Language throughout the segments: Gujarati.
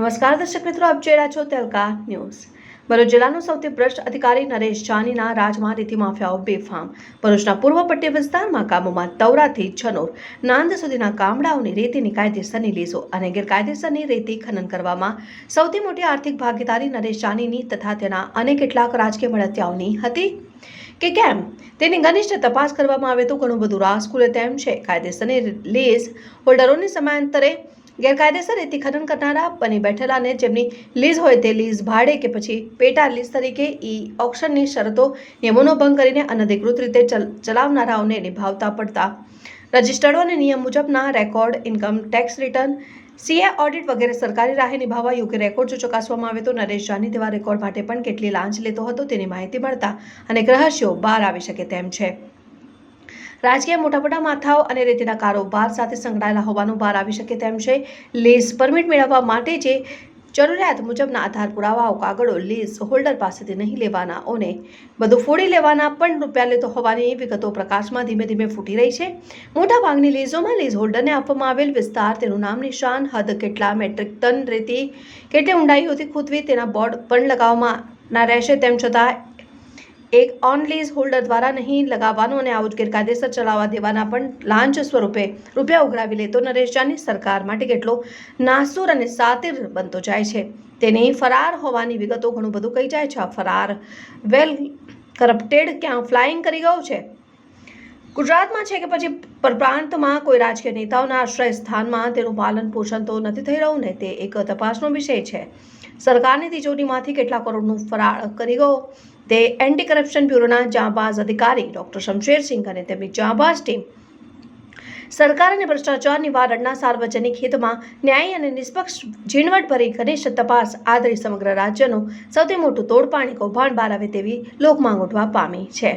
નમસ્કાર દર્શક મિત્રો, આપ જોઈ રહ્યા છો તેલકા ન્યૂઝ. ભરૂચ જિલ્લાનો સૌથી ભ્રષ્ટ અધિકારી નરેશ જાનીના રાજમાં રીતિ માફિયાઓ બેફામ. ભરૂચના પૂર્વ પટ્ટી વિસ્તારમાં કામોમાં તવરાથી છનોર. નાંદ સુધીના ગામડાઓની રેતીની કાયદેસરની લીસો અને ગેરકાયદેસરની રેતી ખનન કરવામાં સૌથી મોટી આર્થિક ભાગીદારી નરેશ જાનીની તથા તેના અને કેટલાક રાજકીય મળતિયાઓની હતી. કે કેમ? તેની ઘનિષ્ઠ તપાસ કરવામાં આવે તો ઘણું બધું રાસ ખુલે તેમ છે. કાયદેસરની લીઝ હોલ્ડરોની સમયાંતરે ગેરકાયદેસર રેતી ખનન કરનારા બની બેઠેલાને જેમની લીઝ હોય તે લીઝ ભાડે કે પછી પેટા લીઝ તરીકે ઈ ઓક્શનની શરતો, નિયમોનો ભંગ કરીને અનધિકૃત રીતે ચલ- ચલાવનારાઓને નિભાવતા પડતા. રજિસ્ટર્ડ અને નિયમ મુજબના record, income tax return, CA audit વગેરે સરકારી રાહે નિભાવવા યોગ્ય રેકોર્ડ જો ચકાસવામાં આવે તો નરેશ જાની તેવા રેકોર્ડ માટે પણ કેટલી લાંચ લેતો હતો તેની માહિતી મળતા અનેક રહસ્યો બહાર આવી શકે તેમ છે. રાજકીય મોટા મોટા માથાઓ અને રેતીના કારોબાર સાથે સંકળાયેલા હોવાનું બહાર આવી શકે તેમ છે. લીઝ પરમિટ મેળવવા માટે જે જરૂરિયાત મુજબના આધાર પુરાવાઓ, કાગળો, લીઝ હોલ્ડર પાસેથી નહીં લેવાનાઓને બધું ફોડી લેવાના પણ રૂપિયા લેતો હોવાની વિગતો પ્રકાશમાં ધીમે ધીમે ફૂટી રહી છે. મોટા ભાગની લીઝોમાં લીઝ હોલ્ડરને આપવામાં આવેલ વિસ્તાર તેનું નામ નિશાન, હદ, કેટલા મેટ્રિક ટન રેતી, કેટલી ઊંડાઈઓથી ખૂદવી તેના બોર્ડ પણ લગાવવામાં ના રહેશે તેમ છતાં એક ઓન લીઝ હોલ્ડર દ્વારા નહીં લગાવવાનો અને આવું જ ગેરકાયદેસર ચલાવવા દેવાના પણ લાંચ સ્વરૂપે રૂપિયા ઉઘરાવી લેતો નરેશ જાની સરકાર માટે કેટલો નાસુર અને સાતિર બનતો જાય છે. તેની ફરાર હોવાની વિગતો ઘણું બધું કહી જાય છે. આ ફરાર વેલ કરપ્ટેડ ક્યાં ફ્લાઇંગ કરી ગયો છે? ગુજરાતમાં છે કે પછી પરપ્રાંતમાં કોઈ રાજકીય નેતાઓના આશ્રય સ્થાનમાં તેનું પાલન પોષણ તો નથી થઈ રહ્યું ને તે એક તપાસનો વિષય છે. સરકારની તિજોરીમાંથી કેટલા કરોડનું ફરાળ કરી ગયો? તે એન્ટી કરપ્શન બ્યુરોના જાંબાઝ અધિકારી ડોક્ટર શમશેરસિંહ અને તેમની જાંબાઝ ટીમ. સરકાર અને ભ્રષ્ટાચાર નિવારણના સાર્વજનિક હિતમાં ન્યાયી અને નિષ્પક્ષ ઝીણવટભરી ઘનિષ્ઠ તપાસ આદરી સમગ્ર રાજ્યનું સૌથી મોટું તોડપાણી કૌભાંડ બહાર આવે તેવી લોકમાંગ ઉઠવા પામી છે.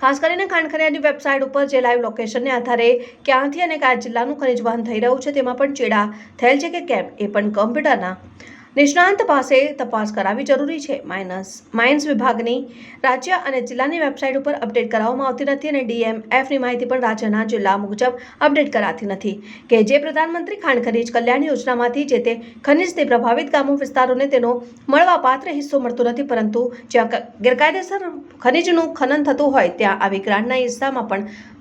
ખાસ કરીને ખાણખરિયાની વેબસાઇટ ઉપર જે લાઈવ લોકેશનને આધારે ક્યાંથી અને કયા જિલ્લાનું ખનિજ વહન થઈ રહ્યું છે તેમાં પણ ચેડા થયેલ છે કે કેમ એ પણ કમ્પ્યુટરના નિષ્ણાંત પાસે તપાસ કરાવવી જરૂરી છે. માઇનસ, માઇન્સ વિભાગની રાજ્ય અને જિલ્લાની વેબસાઇટ ઉપર અપડેટ કરાવવામાં આવતી નથી અને ડીએમએફની માહિતી પણ રાજ્યના જિલ્લા મુજબ અપડેટ કરાતી નથી. કે જે પ્રધાનમંત્રી ખાણ ખનીજ કલ્યાણ યોજનામાંથી જે તે ખનિજથી પ્રભાવિત ગામો વિસ્તારોને તેનો મળવાપાત્ર હિસ્સો મળતો નથી, પરંતુ જ્યાં ગેરકાયદેસર ખનિજનું ખનન થતું હોય ત્યાં આવી ગ્રાન્ટના હિસ્સામાં પણ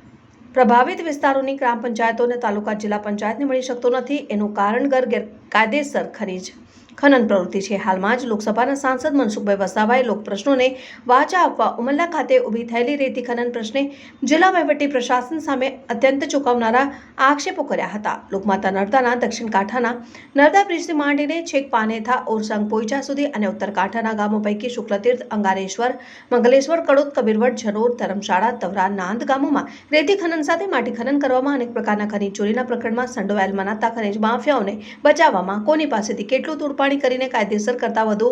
પ્રભાવિત વિસ્તારોની ગ્રામ પંચાયતો અને તાલુકા જિલ્લા પંચાયતને મળી શકતો નથી. એનું કારણ ગર ગેરકાયદેસર ખનીજ ખનન પ્રવૃત્તિ છે. હાલમાં જ લોકસભાના સાંસદ મનસુખભાઈ વસાવાએ લોકપ્રશ્નોને વાચા આપવા ઉમલ્લા ખાતે ઊભી થયેલી રેતી ખનન પ્રશ્ને જિલ્લા વહીવટી પ્રશાસન સામે અત્યંત ચોંકાવનારા આક્ષેપો કર્યા હતા. લોકમાતા નર્મદાના દક્ષિણ કાંઠાના નર્મદા બ્રિજથી માંડીને છેક પાનેથા ઓરસંગ, પોઈચા સુધી અને ઉત્તર કાંઠાના ગામો પૈકી શુક્લતીર્થ, અંગારેશ્વર, મંગલેશ્વર, કડોદ, કબીરવડ જરોર ધરમશાળા તવરા નાંદ ગામોમાં રેતી ખનન સાથે માટી ખનન કરવામાં અનેક પ્રકારના ખનીજ ચોરીના પ્રકરણમાં સંડોવાયેલ મનાતા ખનીજ માફિયાઓને બચાવવામાં કોની પાસેથી કેટલું તોડપાણી કરીને કાયદેસર કરતાં વધુ?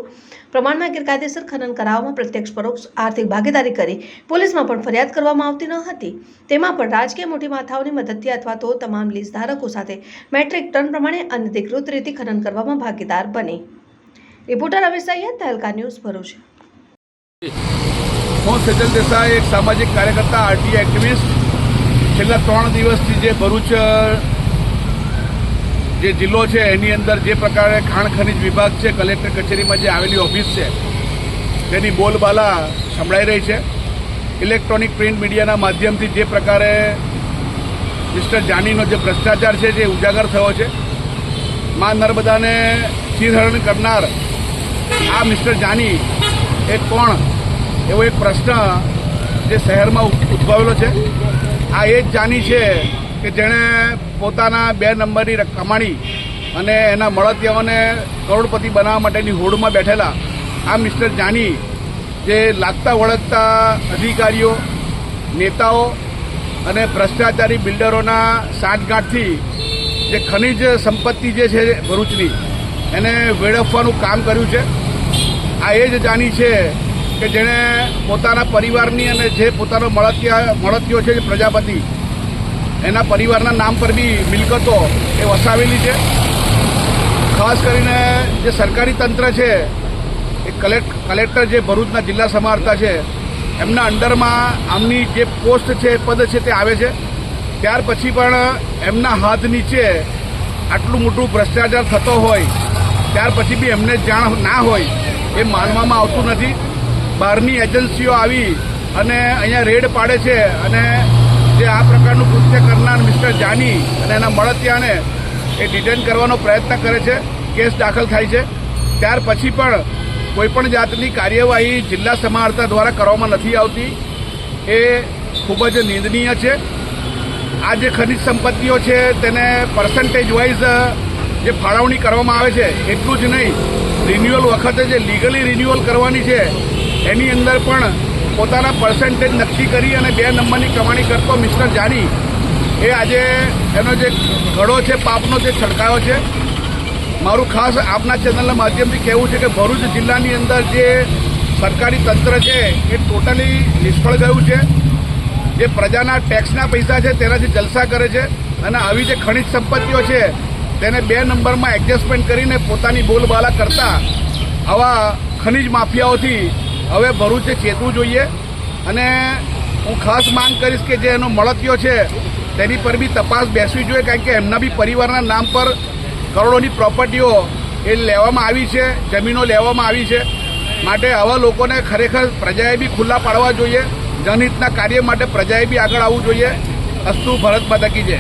પ્રમાણમાં ગેરકાયદેસર ખનન કરાવવામાં પ્રત્યક્ષ પરોક્ષ આર્થિક ભાગીદારી કરી પોલીસમાં પણ ફરિયાદ કરવામાં આવતી ન હતી. તેમાં પણ રાજકીય મોટી માથાઓની મદદથી અથવા તો તમામ લીઝ ધારકો સાથે મેટ્રિક ટન પ્રમાણે અનધિકૃત રીતે ખનન કરવામાં ભાગીદાર બને. Reporter Ravi Sayed, Tehelka news Bharuch. હું સજલ દેસાઈ, એક સામાજિક કાર્યકર્તા, આરટી એક્ટિવિસ્ટ. છેલ્લા ત્રણ દિવસથી જે ભરૂચ જે જિલ્લો છે, એની અંદર જે પ્રકારે ખાણ ખનિજ વિભાગ છે, કલેક્ટર કચેરીમાં જે આવેલી ઓફિસ છે, તેની બોલબાલા સંભળાઈ રહી છે. ઇલેક્ટ્રોનિક પ્રિન્ટ મીડિયાના માધ્યમથી જે પ્રકારે મિસ્ટર જાનીનો જે ભ્રષ્ટાચાર છે, જે ઉજાગર થયો છે, મા નર્મદાને ચીરહરણ કરનાર આ મિસ્ટર જાની એ કોણ? એવો એક પ્રશ્ન જે શહેરમાં ઉદભવેલો છે. આ એ જ જાની છે કે જેણે પોતાના બે નંબરની કમાણી અને એના મળતિયાઓને કરોડપતિ બનાવવા માટેની હોડમાં બેઠેલા આ મિસ્ટર જાની, જે લાગતા વળગતા અધિકારીઓ, નેતાઓ અને ભ્રષ્ટાચારી બિલ્ડરોના સાંઠગાંઠથી જે ખનિજ સંપત્તિ જે છે ભરૂચની, એને વેડફવાનું કામ કર્યું છે. આ એ જ જાની છે કે જેણે પોતાના પરિવારની અને જે પોતાનો મળતિયા મળતિયો છે જે પ્રજાપતિ એના પરિવારના નામ પર બી મિલકતો એ વસાવેલી છે. ખાસ કરીને જે સરકારી તંત્ર છે, એ કલેક્ટ, કલેક્ટર જે ભરૂચના જિલ્લા સમારતા છે, એમના અંડરમાં આમની જે પોસ્ટ છે પદ છે તે આવે છે. ત્યાર પછી પણ એમના હાથ નીચે આટલું મોટું ભ્રષ્ટાચાર થતો હોય, ત્યાર પછી બી એમને જાણ ના હોય, એ માનવામાં આવતું નથી. બહારની એજન્સીઓ આવી અને અહીંયા રેડ પાડે છે અને જે આ પ્રકારનું કૃત્ય કરનાર મિસ્ટર જાની અને એના મળતિયાને એ ડિટેન કરવાનો પ્રયત્ન કરે છે, કેસ દાખલ થાય છે. ત્યાર પછી પણ કોઈપણ જાતની કાર્યવાહી જિલ્લા સમાહર્તા દ્વારા કરવામાં નથી આવતી. એ ખૂબ જ નિંદનીય છે. આ જે ખનિજ સંપત્તિઓ છે, તેને પર્સન્ટેજ વાઇઝ જે ફાળવણી કરવામાં આવે છે, એટલું જ નહીં. રિન્યુઅલ વખતે જે લીગલી રિન્યુઅલ કરવાની છે, એની અંદર પણ પોતાના પર્સન્ટેજ નક્કી કરી અને બે નંબરની કમાણી કરતો મિસ્ટર જાની એ આજે એનો જે ઘડો છે, પાપનો જે છડકાયો છે, મારું ખાસ આપના ચેનલના માધ્યમથી કહેવું છે કે ભરૂચ જિલ્લાની અંદર જે સરકારી તંત્ર છે, એ ટોટલી નિષ્ફળ ગયું છે. જે પ્રજાના ટેક્સના પૈસા છે, તેનાથી જલસા કરે છે અને આવી જે ખનિજ સંપત્તિઓ છે, તેને બે નંબરમાં એડજસ્ટમેન્ટ કરીને પોતાની બોલબાલા કરતા આવા ખનિજ માફિયાઓથી હવે ભરૂચે ચેતવું જોઈએ અને હું ખાસ માંગ કરીશ કે જે એનો મળતિયો છે, તેની પર બી તપાસ બેસવી જોઈએ, કારણ કે એમના બી પરિવારના નામ પર કરોડોની પ્રોપર્ટીઓ એ લેવામાં આવી છે, જમીનો લેવામાં આવી છે. માટે આવા લોકોને ખરેખર પ્રજાએ બી ખુલ્લા પાડવા જોઈએ, જનહિતના કાર્ય માટે પ્રજાએ બી આગળ આવવું જોઈએ. અસ્તુ, ભરત માતા કી જય.